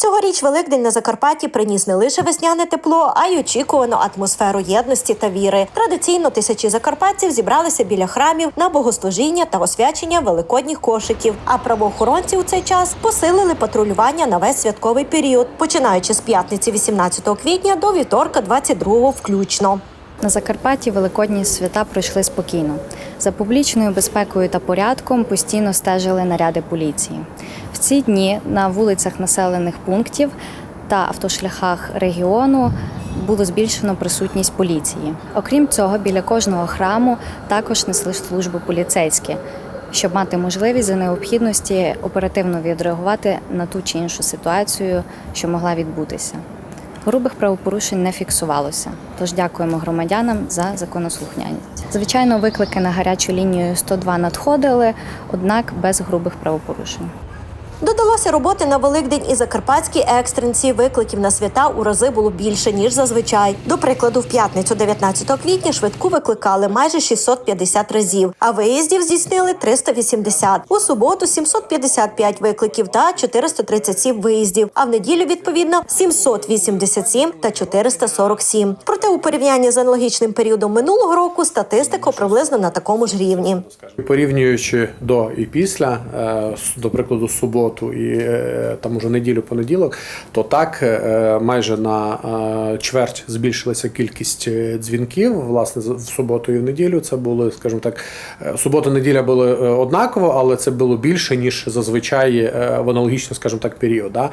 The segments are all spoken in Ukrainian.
Цьогоріч Великдень на Закарпатті приніс не лише весняне тепло, а й очікувану атмосферу єдності та віри. Традиційно тисячі закарпатців зібралися біля храмів на богослужіння та освячення великодніх кошиків. А правоохоронці у цей час посилили патрулювання на весь святковий період, починаючи з п'ятниці 18 квітня до вівторка 22 включно. На Закарпатті великодні свята пройшли спокійно. За публічною безпекою та порядком постійно стежили наряди поліції. В ці дні на вулицях населених пунктів та автошляхах регіону було збільшено присутність поліції. Окрім цього, біля кожного храму також несли службу поліцейські, щоб мати можливість за необхідності оперативно відреагувати на ту чи іншу ситуацію, що могла відбутися. Грубих правопорушень не фіксувалося, тож дякуємо громадянам за законослухняність. Звичайно, виклики на гарячу лінію 102 надходили, однак без грубих правопорушень. Додалося роботи на Великдень і закарпатській екстренці. Викликів на свята у рази було більше ніж зазвичай. До прикладу, в п'ятницю, 19 квітня, швидку викликали майже 650 разів, а виїздів здійснили 380. У суботу 755 викликів та 437 виїздів. А в неділю відповідно 787 та 447. Проте у порівнянні з аналогічним періодом минулого року статистика приблизно на такому ж рівні. Порівнюючи до і після, е, до прикладу, суботу і е, там уже неділю понеділок, то так е, майже на е, чверть збільшилася кількість дзвінків. Власне, в суботу і в неділю це були, скажімо так, субота-неділя були однаково, але це було більше ніж зазвичай в аналогічний, скажімо так, період. Да?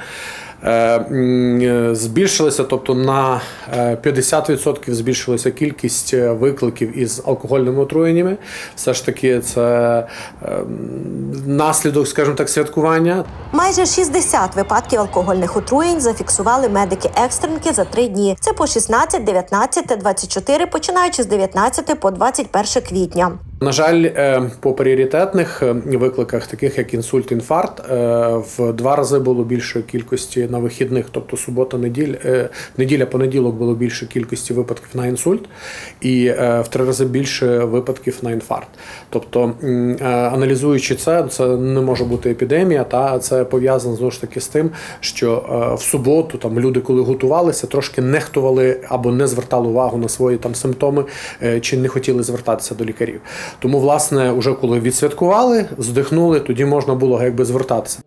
Збільшилося, тобто на е, 50% збільшилася кількість викликів із алкогольними отруєннями. Все ж таки, це наслідок, скажімо так, святкування. Майже 60 випадків алкогольних отруєнь зафіксували медики екстренки за три дні. Це по 16, 19 та 24, починаючи з 19 по 21 квітня. На жаль, е, по пріоритетних е, викликах, таких як інсульт, інфаркт, е, в два рази було більше кількості на вихідних, тобто субота, неділя, неділя, понеділок було більше кількості випадків на інсульт, і в три рази більше випадків на інфаркт. Тобто, аналізуючи це, це не може бути епідемія, та це пов'язано знову ж таки з тим, що в суботу там люди, коли готувалися, трошки нехтували або не звертали увагу на свої там симптоми, чи не хотіли звертатися до лікарів. Тому, власне, уже коли відсвяткували, здихнули, тоді можна було якби звертатися.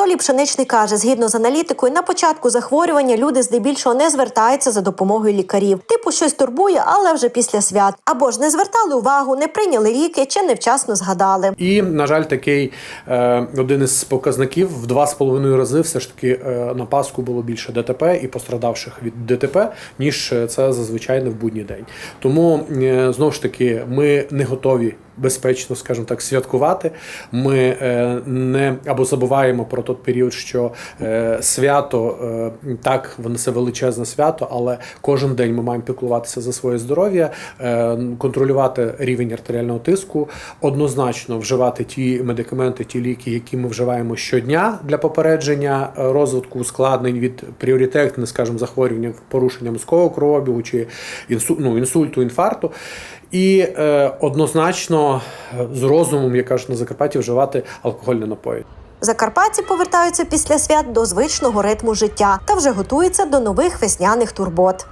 Анатолій Пшеничний каже, згідно з аналітикою, на початку захворювання люди здебільшого не звертаються за допомогою лікарів. Типу щось турбує, але вже після свят. Або ж не звертали увагу, не прийняли ліки чи невчасно згадали. І, на жаль, такий е, один із показників в два з половиною рази все ж таки е, на Пасху було більше ДТП і пострадавших від ДТП, ніж е, це зазвичай не в будній день. Тому е, знову ж таки ми не готові. Безпечно, скажімо так, святкувати. Ми е, не або забуваємо про той період, що е, свято е, так, воно це величезне свято, але кожен день ми маємо піклуватися за своє здоров'я, контролювати рівень артеріального тиску, однозначно вживати ті медикаменти, ті ліки, які ми вживаємо щодня для попередження розвитку ускладнень від пріоритетних, скажімо, захворювання порушення мозкового кровообігу чи інсу, ну, інсульту, інфаркту. І е, однозначно е, з розумом, як кажуть на Закарпатті, вживати алкогольні напої. Закарпатці повертаються після свят до звичного ритму життя та вже готуються до нових весняних турбот.